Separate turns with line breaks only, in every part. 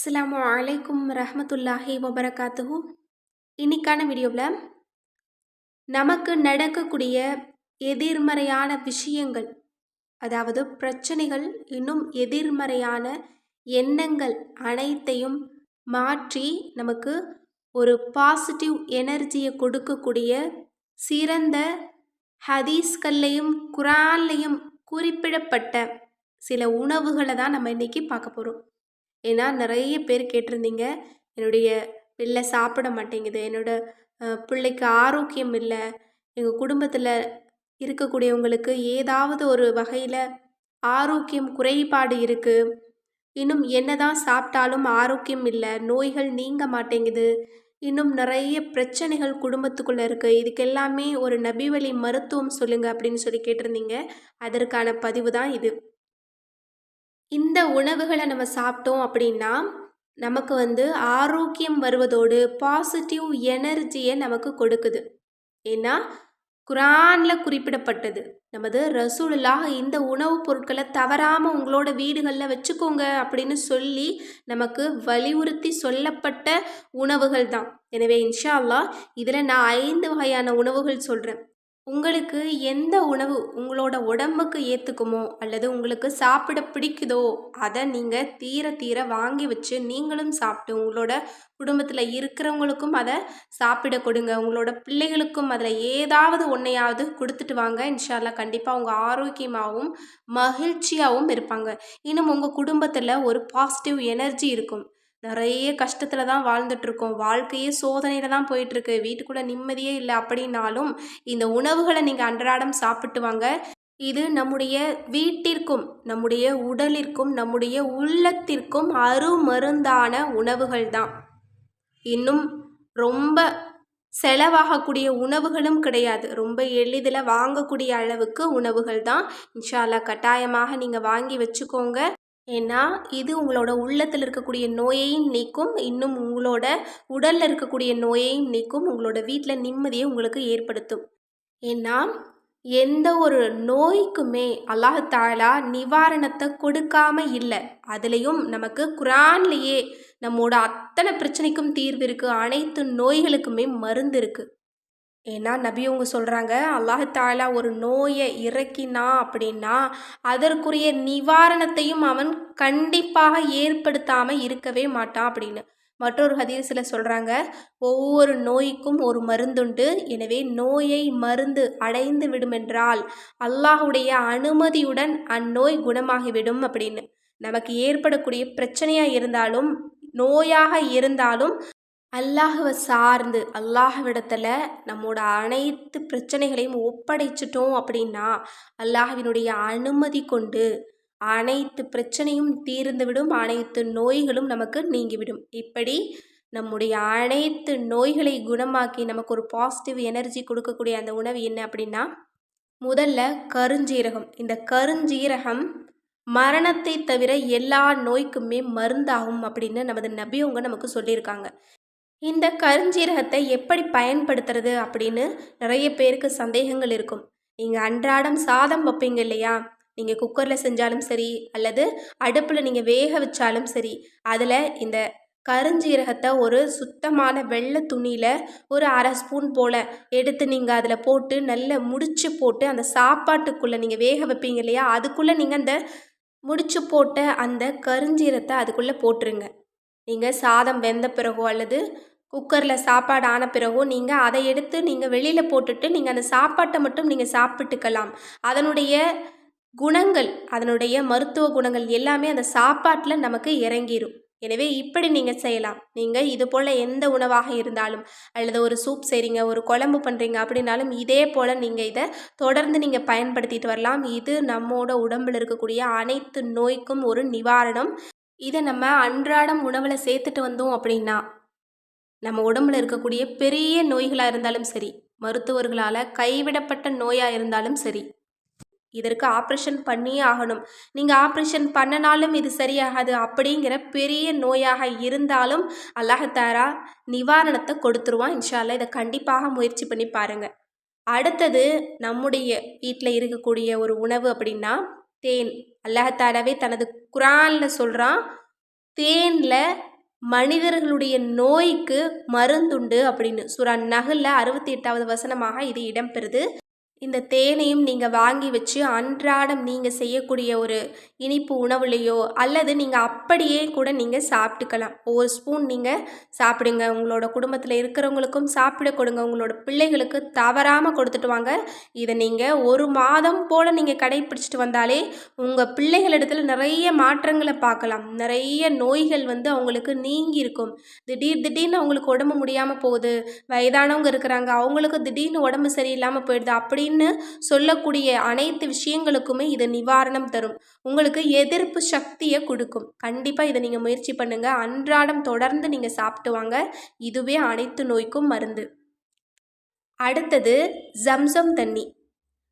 அஸ்லாம் அலைக்கும் ரஹமத்துல்லாஹி வபரகாத்துஹு. இன்னைக்கான வீடியோவில் நமக்கு நடக்கக்கூடிய எதிர்மறையான விஷயங்கள் அதாவது பிரச்சனைகள் இன்னும் எதிர்மறையான எண்ணங்கள் அனைத்தையும் மாற்றி நமக்கு ஒரு பாசிட்டிவ் எனர்ஜியை கொடுக்கக்கூடிய சிறந்த ஹதீஸ்கள்லையும் குரான்லையும் குறிப்பிடப்பட்ட சில உணவுகளை தான் நம்ம இன்றைக்கி பார்க்க போகிறோம் ஏன்னா நிறைய பேர் கேட்டிருந்தீங்க என்னுடைய பிள்ளை சாப்பிட மாட்டேங்குது என்னோட பிள்ளைக்கு ஆரோக்கியம் இல்லை எங்கள் குடும்பத்தில் இருக்கக்கூடியவங்களுக்கு ஏதாவது ஒரு வகையில் ஆரோக்கியம் குறைபாடு இருக்குது இன்னும் என்னதான் சாப்பிட்டாலும் ஆரோக்கியம் இல்லை நோய்கள் நீங்க மாட்டேங்குது இன்னும் நிறைய பிரச்சனைகள் குடும்பத்துக்குள்ளே இருக்குது இதுக்கெல்லாமே ஒரு நபிவழி மருத்துவம் சொல்லுங்கள் அப்படின்னு சொல்லி கேட்டிருந்தீங்க. அதற்கான பதிவு தான் இது. இந்த உணவுகளை நம்ம சாப்பிட்டோம் அப்படின்னா நமக்கு வந்து ஆரோக்கியம் வருவதோடு பாசிட்டிவ் எனர்ஜியை நமக்கு கொடுக்குது. ஏன்னா குரானில் குறிப்பிடப்பட்டது. நமது ரசூலாக இந்த உணவுப் பொருட்களை தவறாமல் உங்களோட வீடுகளில் வச்சுக்கோங்க அப்படின்னு சொல்லி நமக்கு வலியுறுத்தி சொல்லப்பட்ட உணவுகள் தான். எனவே இன்ஷா அல்லா இதில் நான் ஐந்து வகையான உணவுகள் சொல்கிறேன் உங்களுக்கு எந்த உணவு உங்களோட உடம்புக்கு ஏற்றுக்குமோ அல்லது உங்களுக்கு சாப்பிட பிடிக்குதோ அதை நீங்கள் தீர தீர வாங்கி வச்சு நீங்களும் சாப்பிட்டு உங்களோட குடும்பத்தில் இருக்கிறவங்களுக்கும் அதை சாப்பிட கொடுங்க. உங்களோட பிள்ளைகளுக்கும் அதில் ஏதாவது ஒன்றையாவது கொடுத்துட்டு வாங்க. இன்ஷால்லா கண்டிப்பாக அவங்க ஆரோக்கியமாகவும் மகிழ்ச்சியாகவும் இருப்பாங்க. இன்னும் உங்கள் குடும்பத்தில் ஒரு பாசிட்டிவ் எனர்ஜி இருக்கும். நிறைய கஷ்டத்தில் தான் வாழ்ந்துட்டுருக்கோம். வாழ்க்கையே சோதனையில் தான் போயிட்டுருக்கு. வீட்டுக்குள்ளே நிம்மதியே இல்லை அப்படின்னாலும் இந்த உணவுகளை நீங்கள் அன்றாடம் சாப்பிட்டு வாங்க. இது நம்முடைய வீட்டிற்கும் நம்முடைய உடலிற்கும் நம்முடைய உள்ளத்திற்கும் அருமருந்தான உணவுகள் தான். இன்னும் ரொம்ப செலவாகக்கூடிய உணவுகளும் கிடையாது. ரொம்ப எளிதில் வாங்கக்கூடிய அளவுக்கு உணவுகள் தான். இன்ஷால்லா கட்டாயமாக நீங்கள் வாங்கி வச்சுக்கோங்க. ஏன்னா இது உங்களோட உள்ளத்தில் இருக்கக்கூடிய நோயையும் நீக்கும் இன்னும் உங்களோட உடலில் இருக்கக்கூடிய நோயையும் நீக்கும் உங்களோட வீட்டில் நிம்மதியை உங்களுக்கு ஏற்படுத்தும். ஏன்னா எந்த ஒரு நோய்க்குமே அல்லாஹாலா நிவாரணத்தை கொடுக்காம இல்லை. அதுலேயும் நமக்கு குரான்லேயே நம்மோட அத்தனை பிரச்சனைக்கும் தீர்வு இருக்குது அனைத்து நோய்களுக்குமே மருந்து இருக்குது ஏன்னா நபியவங்க சொல்கிறாங்க அல்லாஹாலா ஒரு நோயை இறக்கினா அப்படின்னா அதற்குரிய நிவாரணத்தையும் அவன் கண்டிப்பாக ஏற்படுத்தாமல் இருக்கவே மாட்டான் அப்படின்னு. மற்றொரு ஹதீஸில் சொல்கிறாங்க ஒவ்வொரு நோய்க்கும் ஒரு மருந்துண்டு. எனவே நோயை மருந்து அடைந்து விடுமென்றால் அல்லாஹுடைய அனுமதியுடன் அந்நோய் குணமாகிவிடும் அப்படின்னு. நமக்கு ஏற்படக்கூடிய பிரச்சனையாக இருந்தாலும் நோயாக இருந்தாலும் அல்லாஹுவை சார்ந்து அல்லாஹ்விடத்தில் நம்மோட அனைத்து பிரச்சனைகளையும் ஒப்படைச்சிட்டோம் அப்படின்னா அல்லாஹ்வினுடைய அனுமதி கொண்டு அனைத்து பிரச்சனையும் தீர்ந்துவிடும் அனைத்து நோய்களும் நமக்கு நீங்கிவிடும். இப்படி நம்முடைய அனைத்து நோய்களை குணமாக்கி நமக்கு ஒரு பாசிட்டிவ் எனர்ஜி கொடுக்கக்கூடிய அந்த உணவு என்ன அப்படின்னா முதல்ல கருஞ்சீரகம். இந்த கருஞ்சீரகம் மரணத்தை தவிர எல்லா நோய்க்குமே மருந்தாகும் அப்படின்னு நமது நபியவங்க நமக்கு சொல்லியிருக்காங்க. இந்த கருஞ்சீரகத்தை எப்படி பயன்படுத்துறது அப்படின்னு நிறைய பேருக்கு சந்தேகங்கள் இருக்கும். நீங்கள் அன்றாடம் சாதம் வைப்பீங்க இல்லையா? நீங்கள் குக்கரில் செஞ்சாலும் சரி அல்லது அடுப்பில் நீங்கள் வேக வச்சாலும் சரி அதில் இந்த கருஞ்சீரகத்தை ஒரு சுத்தமான வெள்ளை துணியில் ஒரு அரை ஸ்பூன் போல் எடுத்து நீங்கள் அதில் போட்டு நல்ல முடிச்சு போட்டு அந்த சாப்பாட்டுக்குள்ளே நீங்கள் வேக வைப்பீங்க இல்லையா? அதுக்குள்ளே நீங்கள் அந்த முடிச்சு போட்ட அந்த கருஞ்சீரத்தை அதுக்குள்ளே போட்டுருங்க. நீங்கள் சாதம் வெந்த பிறகோ அல்லது குக்கரில் சாப்பாடு ஆன பிறகும் நீங்கள் அதை எடுத்து நீங்கள் வெளியில் போட்டுட்டு நீங்கள் அந்த சாப்பாட்டை மட்டும் நீங்கள் சாப்பிட்டுக்கலாம். அதனுடைய குணங்கள் அதனுடைய மருத்துவ குணங்கள் எல்லாமே அந்த சாப்பாட்டில் நமக்கு இறங்கிடும் எனவே இப்படி நீங்கள் செய்யலாம். நீங்கள் இது போல் எந்த உணவாக இருந்தாலும் அல்லது ஒரு சூப் செய்கிறீங்க ஒரு குழம்பு பண்ணுறீங்க அப்படின்னாலும் இதே போல் நீங்கள் இதை தொடர்ந்து நீங்கள் பயன்படுத்திட்டு வரலாம். இது நம்மோட உடம்பில் இருக்கக்கூடிய அனைத்து நோய்க்கும் ஒரு நிவாரணம். இதை நம்ம அன்றாடம் உணவில் சேர்த்துட்டு வந்தோம் அப்படின்னா நம்ம உடம்புல இருக்கக்கூடிய பெரிய நோய்களாக இருந்தாலும் சரி மருத்துவர்களால் கைவிடப்பட்ட நோயாக இருந்தாலும் சரி இதற்கு ஆப்ரேஷன் பண்ணியே ஆகணும். நீங்கள் ஆப்ரேஷன் பண்ணனாலும் இது சரியாகாது அப்படிங்கிற பெரிய நோயாக இருந்தாலும் அல்லாஹத்தாரா நிவாரணத்தை கொடுத்துருவான் இன்ஷால்லா இதை கண்டிப்பாக முயற்சி பண்ணி பாருங்கள் அடுத்தது நம்முடைய வீட்டில் இருக்கக்கூடிய ஒரு உணவு அப்படின்னா தேன். அல்லாஹத்தாராவே தனது குரானில் சொல்கிறான் தேனில் மனிதர்களுடைய நோய்க்கு மருந்துண்டு அப்படின்னு. சூரா நகலில் அறுபத்தி எட்டாவது வசனமாக இது இடம்பெறுது. இந்த தேனையும் நீங்கள் வாங்கி வச்சு அன்றாடம் நீங்கள் செய்யக்கூடிய ஒரு இனிப்பு உணவுலேயோ அல்லது நீங்கள் அப்படியே கூட நீங்கள் சாப்பிட்டுக்கலாம். ஒரு ஸ்பூன் நீங்கள் சாப்பிடுங்க. உங்களோட குடும்பத்தில் இருக்கிறவங்களுக்கும் சாப்பிட கொடுங்க. உங்களோட பிள்ளைகளுக்கு தவறாமல் கொடுத்துட்டு வாங்க. இதை நீங்கள் ஒரு மாதம் போல் நீங்கள் கடைப்பிடிச்சிட்டு வந்தாலே உங்கள் பிள்ளைகளிடத்தில் நிறைய மாற்றங்களை பார்க்கலாம். நிறைய நோய்கள் வந்து அவங்களுக்கு நீங்கி இருக்கும் திடீர் திடீர்னு அவங்களுக்கு உடம்பு முடியாமல் போகுது. வயதானவங்க இருக்கிறாங்க. அவங்களுக்கு திடீர்னு உடம்பு சரியில்லாமல் போயிடுது. அப்படி அப்படின்னு சொல்லக்கூடிய அனைத்து விஷயங்களுக்குமே இது நிவாரணம் தரும். உங்களுக்கு எதிர்ப்பு சக்தியை கொடுக்கும். கண்டிப்பாக இதை நீங்கள் முயற்சி பண்ணுங்கள் அன்றாடம் தொடர்ந்து நீங்கள் சாப்பிட்டு வாங்க. இதுவே அனைத்து நோய்க்கும் மருந்து. அடுத்தது ஜம்சம் தண்ணி.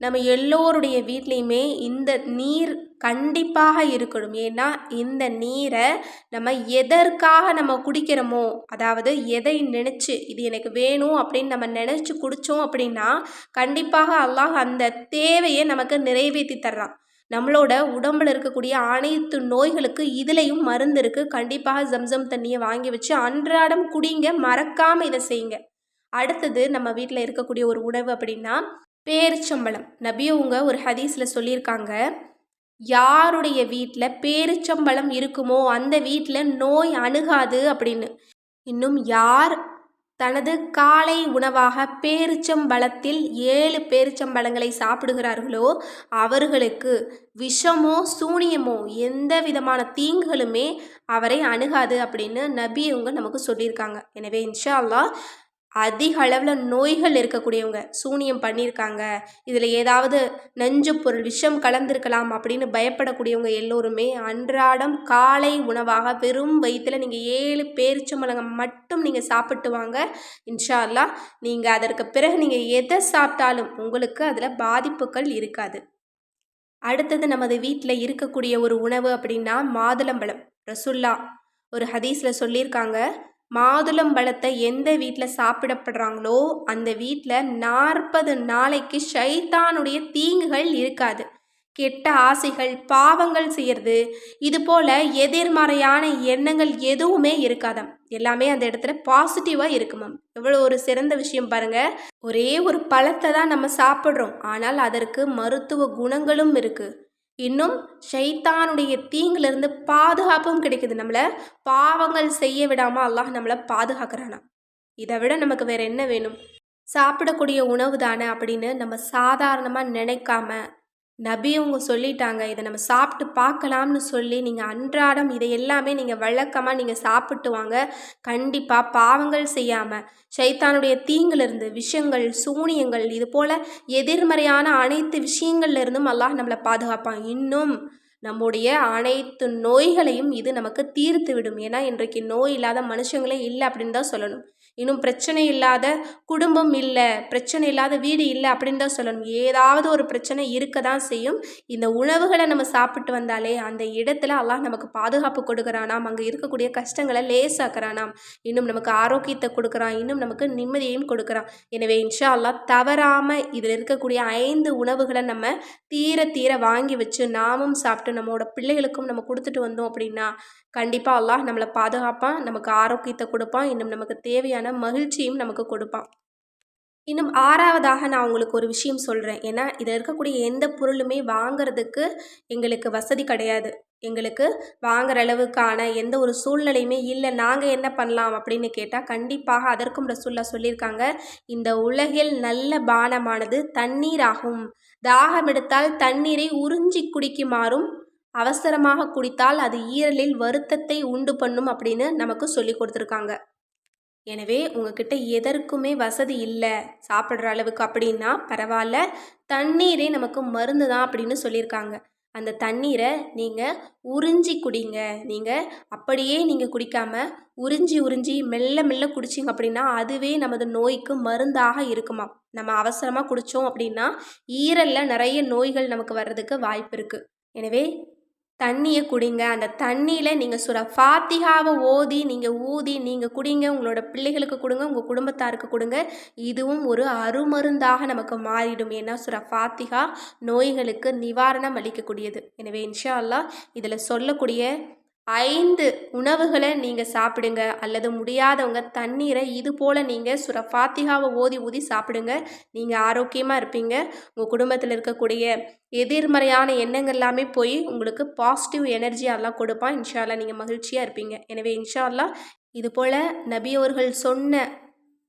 நம்ம எல்லோருடைய வீட்லேயுமே இந்த நீர் கண்டிப்பாக இருக்கணும். ஏன்னா இந்த நீரை நம்ம எதற்காக நம்ம குடிக்கிறோமோ அதாவது எதை நினச்சி இது எனக்கு வேணும் அப்படின்னு நம்ம நினச்சி குடித்தோம் அப்படின்னா கண்டிப்பாக அல்லாஹ் அந்த தேவையை நமக்கு நிறைவேற்றி தர்றான். நம்மளோட உடம்பில் இருக்கக்கூடிய அனைத்து நோய்களுக்கு இதுலேயும் மருந்து இருக்குது கண்டிப்பாக ஜம்சம் தண்ணியை வாங்கி வச்சு அன்றாடம் குடிங்க மறக்காமல் இதை செய்யுங்க. அடுத்தது நம்ம வீட்டில் இருக்கக்கூடிய ஒரு உணவு அப்படின்னா பேரிச்சம்பழம் நபியவங்க ஒரு ஹதீஸில் சொல்லியிருக்காங்க யாருடைய வீட்டில் பேரிச்சம்பழம் இருக்குமோ அந்த வீட்டில் நோய் அணுகாது அப்படின்னு. இன்னும் யார் தனது காலை உணவாக பேரிச்சம்பழத்தில் ஏழு பேரிச்சம்பழங்களை சாப்பிடுகிறார்களோ அவர்களுக்கு விஷமோ சூனியமோ எந்த விதமான தீங்குகளுமே அவரை அணுகாது அப்படின்னு நபி இவங்க நமக்கு சொல்லியிருக்காங்க. எனவே இன்ஷா அல்லா அதிக அளவில் நோய்கள் இருக்கக்கூடியவங்க சூனியம் பண்ணியிருக்காங்க இதில் ஏதாவது நஞ்சு பொருள் விஷம் கலந்திருக்கலாம் அப்படின்னு பயப்படக்கூடியவங்க எல்லோருமே அன்றாடம் காலை உணவாக வெறும் வயிற்றில் நீங்கள் ஏழு பேரிச்சம்பழம் மட்டும் நீங்கள் சாப்பிட்டு வாங்க. இன்ஷா அல்லா நீங்கள் அதற்கு பிறகு நீங்கள் எதை சாப்பிட்டாலும் உங்களுக்கு அதில் பாதிப்புகள் இருக்காது. அடுத்தது நமது வீட்டில் இருக்கக்கூடிய ஒரு உணவு அப்படின்னா மாதுளம்பழம். ரசுல்லா ஒரு ஹதீஸில் சொல்லியிருக்காங்க. மாதுளம்பழத்தை எந்த வீட்டில் சாப்பிடப்படுறாங்களோ அந்த வீட்டில் நாற்பது நாளைக்கு ஷைத்தானுடைய தீங்குகள் இருக்காது. கெட்ட ஆசைகள் பாவங்கள் செய்கிறது இது போல் எதிர்மறையான எண்ணங்கள் எதுவுமே இருக்காதாம். எல்லாமே அந்த இடத்துல பாசிட்டிவாக இருக்குமாம். எவ்வளோ ஒரு சிறந்த விஷயம் பாருங்கள் ஒரே ஒரு பழத்தை தான் நம்ம சாப்பிட்றோம். ஆனால் அதற்கு மருத்துவ குணங்களும் இருக்குது இன்னும் ஷைத்தானுடைய தீங்கிலிருந்து பாதுகாப்பும் கிடைக்குது நம்மளை. பாவங்கள் செய்ய விடாமல் அல்லாஹ் நம்மளை பாதுகாக்கிறானா? இதை விட நமக்கு வேறு என்ன வேணும்? சாப்பிடக்கூடிய உணவு தானே அப்படின்னு நம்ம சாதாரணமாக நினைக்காம நபி அவங்க சொல்லிட்டாங்க இதை நம்ம சாப்பிட்டு பார்க்கலாம்னு சொல்லி நீங்கள் அன்றாடம் இதை எல்லாமே நீங்கள் வழக்கமாக நீங்கள் சாப்பிட்டு வாங்க. கண்டிப்பாக பாவங்கள் செய்யாமல் சைத்தானுடைய தீங்கிலிருந்து விஷயங்கள் சூனியங்கள் இது போல் எதிர்மறையான அனைத்து விஷயங்கள்லேருந்தும் அல்லாஹ் நம்மளை பாதுகாப்பான். இன்னும் நம்முடைய அனைத்து நோய்களையும் இது நமக்கு தீர்த்து விடும். ஏன்னா இன்றைக்கு நோய் இல்லாத மனுஷங்களே இல்லை அப்படின்னு தான் சொல்லணும். இன்னும் பிரச்சனை இல்லாத குடும்பம் இல்லை பிரச்சனை இல்லாத வீடு இல்லை அப்படின்னு தான் சொல்லணும். ஏதாவது ஒரு பிரச்சனை இருக்க தான் செய்யும். இந்த உணவுகளை நம்ம சாப்பிட்டு வந்தாலே அந்த இடத்துல அல்லாஹ் நமக்கு பாதுகாப்பு கொடுக்குறானாம். அங்கே இருக்கக்கூடிய கஷ்டங்களை லேசாக்குறானாம். இன்னும் நமக்கு ஆரோக்கியத்தை கொடுக்குறான். இன்னும் நமக்கு நிம்மதியையும் கொடுக்குறான். எனவே இன்ஷா எல்லாம் தவறாமல் இதில் இருக்கக்கூடிய ஐந்து உணவுகளை நம்ம தீர தீர வாங்கி வச்சு நாமும் சாப்பிட்டு நம்மளோட பிள்ளைகளுக்கும் நம்ம கொடுத்துட்டு வந்தோம் அப்படின்னா கண்டிப்பாக அல்லாஹ் நம்மளை பாதுகாப்பான் நமக்கு ஆரோக்கியத்தை கொடுப்பான் இன்னும் நமக்கு தேவையான மகிழ்ச்சியும் நமக்கு கொடுப்பான். இன்னும் ஆறாவதாக நான் உங்களுக்கு ஒரு விஷயம் சொல்கிறேன் ஏன்னா இதில் இருக்கக்கூடிய எந்த பொருளுமே வாங்கிறதுக்கு எங்களுக்கு வசதி கிடையாது. எங்களுக்கு வாங்குற அளவுக்கான எந்த ஒரு சூழ்நிலையுமே இல்லை. நாங்கள் என்ன பண்ணலாம் அப்படின்னு கேட்டால் கண்டிப்பாக அதற்கும் ரசுல்லா சொல்லியிருக்காங்க. இந்த உலகில் நல்ல பானமானது தண்ணீராகும். தாகம் எடுத்தால் தண்ணீரை உறிஞ்சி குடிக்குமாறும் அவசரமாக குடித்தால் அது ஈரலில் வருத்தத்தை உண்டு பண்ணும் அப்படின்னு நமக்கு சொல்லி கொடுத்துருக்காங்க. எனவே உங்ககிட்ட எதற்குமே வசதி இல்லை. சாப்பிட்ற அளவுக்கு அப்படின்னா பரவாயில்ல தண்ணீரே நமக்கு மருந்து தான் அப்படின்னு சொல்லியிருக்காங்க. அந்த தண்ணீரை நீங்கள் உறிஞ்சி குடிங்க. நீங்கள் அப்படியே நீங்கள் குடிக்காமல் உறிஞ்சி உறிஞ்சி மெல்ல மெல்ல குடிச்சிங்க அப்படின்னா அதுவே நமது நோய்க்கு மருந்தாக இருக்குமா? நம்ம அவசரமாக குடித்தோம் அப்படின்னா ஈரலில் நிறைய நோய்கள் நமக்கு வர்றதுக்கு வாய்ப்பு இருக்குது எனவே தண்ணியை குடிங்க. அந்த தண்ணியில் நீங்கள் சுர ஃபாத்திகாவை ஓதி நீங்கள் ஊதி நீங்கள் குடிங்க. உங்களோட பிள்ளைகளுக்கு கொடுங்க. உங்கள் குடும்பத்தாருக்கு கொடுங்க. இதுவும் ஒரு அருமருந்தாக நமக்கு மாறிடும். ஏன்னா சுர ஃபாத்திகா நோய்களுக்கு நிவாரணம் அளிக்கக்கூடியது. எனவே இன்ஷா அல்லா இதில் சொல்லக்கூடிய ஐந்து உணவுகளை நீங்கள் சாப்பிடுங்க அல்லது முடியாதவங்க தண்ணீரை இது போல் நீங்கள் சுர ஃபாத்திகாவை ஓதி ஊதி சாப்பிடுங்க. நீங்கள் ஆரோக்கியமாக இருப்பீங்க. உங்கள் குடும்பத்தில் இருக்கக்கூடிய எதிர்மறையான எண்ணங்கள் எல்லாமே போய் உங்களுக்கு பாசிட்டிவ் எனர்ஜி எல்லாம் கொடுப்பான். இன்ஷால்லா நீங்கள் மகிழ்ச்சியாக இருப்பீங்க. எனவே இன்ஷா இது போல் நபியவர்கள் சொன்ன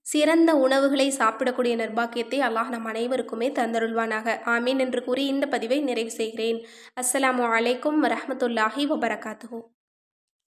சிறந்த உணவுகளை சாப்பிடக்கூடிய நிர்பாக்கியத்தை அல்லாஹ் நம் அனைவருக்குமே தந்தருள்வானாக. ஆமீன் என்று கூறி இந்த பதிவை நிறைவு செய்கிறேன். அஸ்ஸலாமு அலைக்கும் வரமத்துல்லாஹி வபரகாத்துஹு.